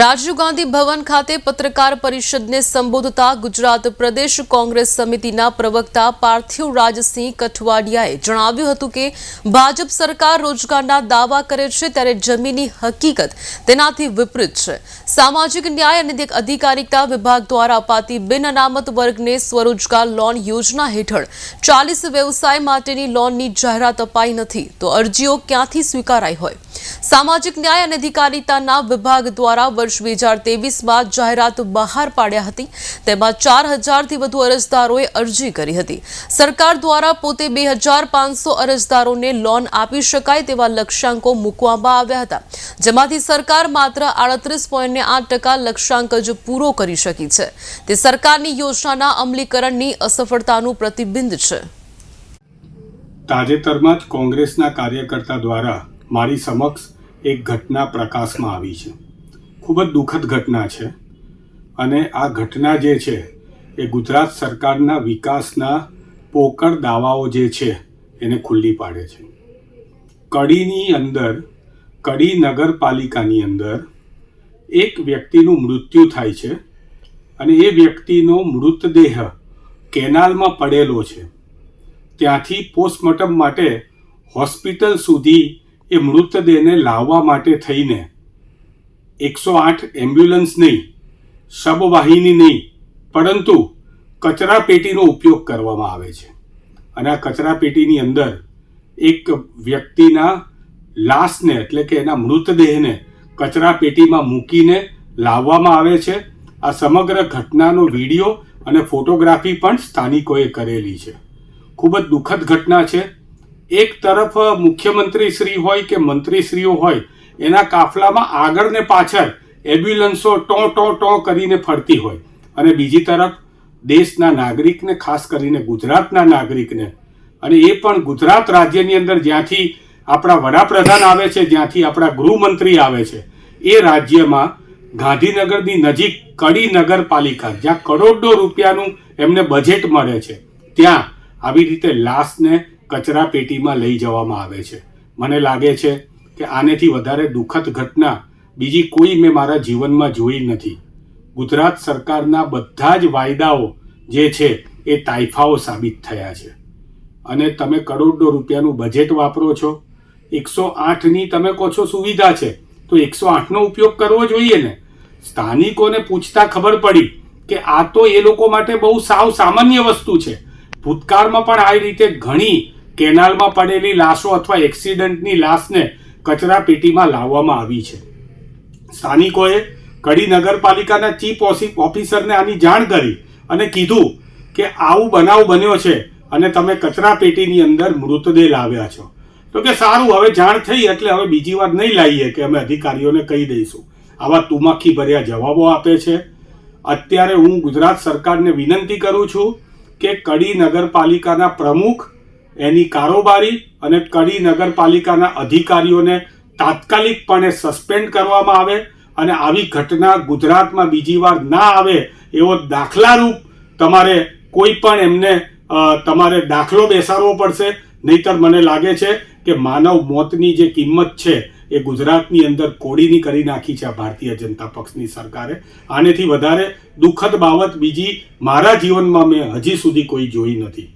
રાજીવ ગાંધી ભવન ખાતે પત્રકાર પરિષદને સંબોધતા ગુજરાત પ્રદેશ કોંગ્રેસ સમિતિના પ્રવક્તા પાર્થિવ રાજસિંહ કઠવાડિયાએ જણાવ્યું હતું કે ભાજપ સરકાર રોજગારના દાવા કરે છે ત્યારે જમીનની હકીકત તેનાથી વિપરીત છે. સામાજિક ન્યાય અને અધિકારિકતા વિભાગ દ્વારા અપાતી બિન અનામત વર્ગને સ્વરોજગાર લોન યોજના હેઠળ ચાલીસ વ્યવસાય માટેની લોનની જાહેરાત અપાઈ નથી, તો અરજીઓ ક્યાંથી સ્વીકારાઈ હોય? સામાજિક ન્યાય અને અધિકારિતાના વિભાગ દ્વારા વર્ષ બે હજાર તેવીસમાં જાહેરાત બહાર પાડ્યા હતી. તેમાં ચાર હજારથી વધુ અરજદારોએ અરજી કરી હતી. સરકાર દ્વારા પોતે બે હજાર પાંચસો અરજદારોને લોન આપી શકાય તેવા લક્ષ્યાંકો મૂકવામાં આવ્યા હતા. જેમાંથી સરકાર માત્ર આડત્રીસ પોઈન્ટ આઠ ટકા લક્ષ્યાંક જ પૂરો કરી શકી છે. તે સરકારની યોજનાના અમલીકરણની અસફળતાનું પ્રતિબિંબ છે. તાજેતરમાં જ કોંગ્રેસના કાર્યકર્તા દ્વારા મારી સમક્ષ એક ઘટના પ્રકાશમાં આવી છે. ખૂબ જ દુઃખદ ઘટના છે અને આ ઘટના જે છે એ ગુજરાત સરકારના વિકાસના પોકળ દાવાઓ જે છે એને ખુલ્લી પાડે છે. કડીની અંદર, કડી નગરપાલિકાની અંદર એક વ્યક્તિનું મૃત્યુ થાય છે અને એ વ્યક્તિનો મૃતદેહ કેનાલમાં પડેલો છે. ત્યાંથી પોસ્ટમોર્ટમ માટે હોસ્પિટલ સુધી એ મૃતદેહને લાવવા માટે થઈને એકસો આઠ એમ્બ્યુલન્સ નહીં, શબવાહિની નહીં, પરંતુ કચરા પેટીનો ઉપયોગ કરવામાં આવે છે. અને આ કચરા પેટીની અંદર એક વ્યક્તિના લાશને, એટલે કે એના મૃતદેહને કચરા પેટીમાં મૂકીને લાવવામાં આવે છે. આ સમગ્ર ઘટનાનો વીડિયો અને ફોટોગ્રાફી પણ સ્થાનિકોએ કરેલી છે. ખૂબ જ દુઃખદ ઘટના છે. એક તરફ મુખ્યમંત્રી શ્રી હોય કે મંત્રીશ્રીઓ હોય, એના કાફલામાં આગળ ને પાછળ એમ્બ્યુલન્સો ટો ટો ટો કરીને ફરતી હોય. અને બીજી તરફ, દેશના નાગરિકને, ખાસ કરીને ગુજરાતના નાગરિકને, અને એ પણ ગુજરાત રાજ્યની અંદર જ્યાંથી આપણા વડાપ્રધાન આવે છે, જ્યાંથી આપણા ગૃહમંત્રી આવે છે, એ રાજ્યમાં ગાંધીનગરની નજીક કડી નગરપાલિકા, જ્યાં કરોડો રૂપિયાનું એમને બજેટ મળે છે, ત્યાં આવી રીતે લાશને કચરા પેટીમાં લઈ જવામાં આવે છે. મને લાગે છે કે આનેથી વધારે દુઃખદ ઘટના બીજી કોઈ મેં મારા જીવનમાં જોઈ નથી. ગુજરાત સરકારના બધા જ વાયદાઓ જે છે એ તાઇફાઓ સાબિત થયા છે. અને તમે કરોડો રૂપિયાનું બજેટ વાપરો છો. એકસો આઠની તમે કહો છો સુવિધા છે, તો એકસો આઠનો ઉપયોગ કરવો જોઈએ ને? સ્થાનિકોને પૂછતા ખબર પડી કે આ તો એ લોકો માટે બહુ સાવ સામાન્ય વસ્તુ છે. ભૂતકાળમાં પણ આ રીતે ઘણી કેનાલમાં પડેલી લાશો અથવા એક્સિડન્ટની લાશને કચરા પેટીમાં લાવવામાં આવી છે. સ્થાનિકોએ કડી નગરપાલિકાના ચીફ ઓફિસરને આની જાણ કરી અને કીધું કે આવું બનાવ બન્યો છે અને તમે કચરા પેટીની અંદર મૃતદેહ લાવ્યા છો. તો કે સારું, હવે જાણ થઈ એટલે હવે બીજી વાર નહીં લાવીએ કે અમે અધિકારીઓને કહી દઈશું. આવા તુમાખી ભર્યા જવાબો આપે છે. અત્યારે હું ગુજરાત સરકારને વિનંતી કરું છું કે કડી નગરપાલિકાના પ્રમુખ એની કારોબારી અને કડી નગરપાલિકાના અધિકારીઓને તાત્કાલિકપણે સસ્પેન્ડ કરવામાં આવે અને આવી ઘટના ગુજરાતમાં બીજી વાર ના આવે એવો દાખલારૂપ તમારે કોઈ પણ એમને તમારે દાખલો બેસાડવો પડશે. નહીતર મને લાગે છે કે માનવ મોતની જે કિંમત છે એ ગુજરાતની અંદર કોડીની કરી નાખી છે આ ભારતીય જનતા પક્ષની સરકારે. આનેથી વધારે દુઃખદ બાબત બીજી મારા જીવનમાં મેં હજી સુધી કોઈ જોઈ નથી.